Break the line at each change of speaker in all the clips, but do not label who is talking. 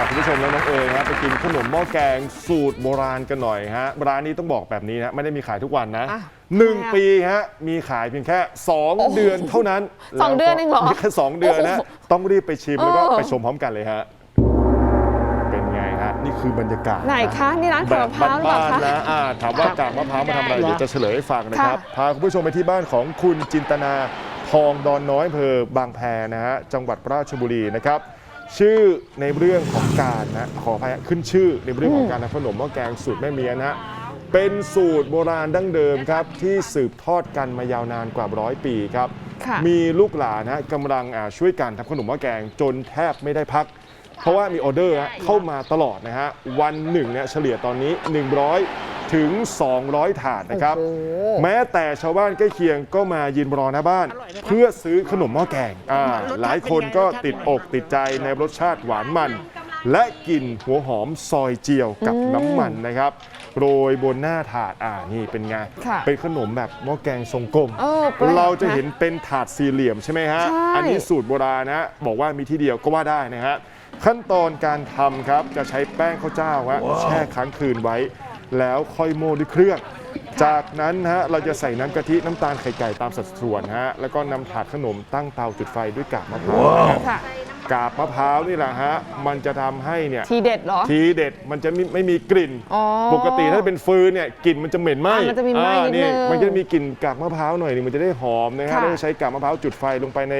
าคุณผู้ชมและน้องเอ๋ยฮะไปกินขนมหม้อแกงสูตรโบราณกันหน่อยฮะร้านนี้ต้องบอกแบบนี้นะไม่ได้มีขายทุกวันนะ
อะ
หนึ่ง
ทำไมอะ
ปีฮะมีขายเพียงแค่2
โอ้โห
เดือนเท่านั้น
สองเดือนเองเหรอ
มีแค่สองเดือนนะ
โอ้โห
ต้องรีบไปชิมแล้วก็
เออ
ไปชมพร้อมกันเลยฮะเป็นไงฮะนี่คือบรรยากาศ
ไหนคะ นี่ร้าน
แบ
ขาย
บ
มะพร้าวหรือเป
บ้า
ล่านคะ
ๆนะอ่าถามว่ากากมะพร้าวมาทำอะไร
เหรอ
เดี๋ยวจะเฉลยให้ฟังนะครับ
ค่ะ
พาคุณผู้ชมไปที่บ้านของคุณจินตนาทองดอนน้อยอำเภอบางแพนะฮะจังหวัดราชบุรีนะครับ ชื่อในเรื่องของการนะขออภัยขึ้นชื่อในเรื่องของการทำขนมหม้อแกงสูตรแม่เมียนะฮะเป็นสูตรโบราณดั้งเดิมครับ ที่สืบทอดกันมายาวนานกว่าร้อยปีครับ
ค่ะ
มีลูกหลานนะกำลังอ่าช่วยกันทำขนมหม้อแกงจนแทบไม่ได้พัก เพราะว่ามีออเดอร์ฮะเข้ามาตลอดนะฮะวันหนึ่งเนี่ยเฉลี่ยตอนนี้100 ถึง 200 ถาดนะครับ
โอ้โห
แม้แต่ชาวบ้านใกล้เคียงก็มายืนรอหน้าบ้าน เพื่อซื้อขนมหม้อแกงอ่าหลายคนก็ติดอกติดใจในรสชาติหวานมัน และกลิ่นหัวหอมซอยเจียวกับน้ำมันนะครับโรยบนหน้าถาดอ่านี่เป็นไง
ค่ะ
เป็นขนมแบบหม้อแกงทรงกลม
เออแปลก
เราจะเห็น
นะ
เป็นถาดสี่เหลี่ยมใช่ไหมฮะ
ใช่
อันี้สูตรโบราณนะ บอกว่ามีที่เดียวก็ว่าได้นะฮะ ขั้นตอนการทำครับจะใช้แป้งข้าวเจ้าฮะแช่ค้างคืนไว้ แล้วค่อยโม่ด้วยเครื่อง จากนั้นฮะเราจะใส่น้ำกะทิน้ำตาลไข่ไก่ตามสัดส่วนฮะแล้วก็นำถาดขนมตั้งเตาจุดไฟด้วยกากมะพร้าวนะ
ค่ะ
กากมะพร้าวนี่แหละฮะมันจะทำให้เนี่ย
ทีเด็ดเหรอ
ทีเด็ดมันจะไม่ไม่มีกลิ่น
อ๋อ
ปกติถ้าเป็นฟืนเนี่ยกลิ่นมันจะเหม็นไหม
อ่ามันจะมีไหม้
อ่า
นิดนึง
มันจะมีกลิ่นกากมะพร้าวหน่อยหนึงมันจะได้หอมนะฮะ
ค่ะ
แล้วก็ใช้กากมะพร้าวจุดไฟลงไปใน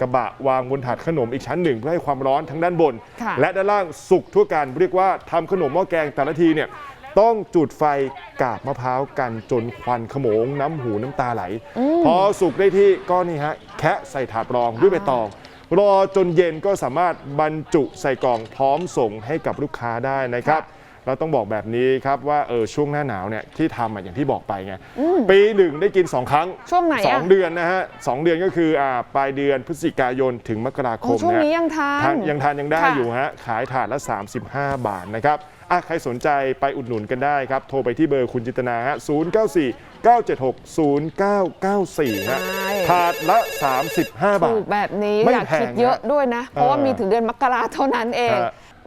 กระบะวางบนถาดขนมอีกชั้นหนึ่งเพื่อให้ความร้อนทั้งด้านบน
ค่ะ
และด้านล่างสุกทั่วกันเรียกว่าทำขนมหม้อแกงแต่ละทีเนี่ย ต้องจุดไฟกากมะพร้าวกันจนควันขโมง น้ำหูน้ำตาไหล พอสุกได้ที่ก็นี่ฮะแคะใส่ถาดรองด้วยใบตองรอจนเย็นก็สามารถบรรจุใส่กล่องพร้อมส่งให้กับลูกค้าได้นะครับ เราต้องบอกแบบนี้ครับว่าเออช่วงหน้าหนาวเนี่ยที่ทำอะอย่างที่บอกไปไงปีหนึ่งได้กิน 2 ครั้ง
ช่วงไหน
สอ
อะ
งเดือนนะฮะสองเดือนก็คืออ่าปลายเดือนพฤศจิกายนถึงมกราค
โอ้
ม
ช่วง
นะ
นี้ยังทาน
ทานยังทานยังได้
ค่ะ
อยู่ฮะขายถาดละ 35 บาทนะครับอะใครสนใจไปอุดหนุนกันได้ครับ โทรไปที่เบอร์คุณจินตนาฮะ094 976 0994ฮะ
ใช่
ถาดละ 35 บา
ถู
ท
กแบบนี้
ไม่
อยาก
แพง
คิดเยอะ
นะ
ด้วยนะ เพราะว่า
เออ
มีถึงเดือนมกราเท่านั้นเอง
ฮะ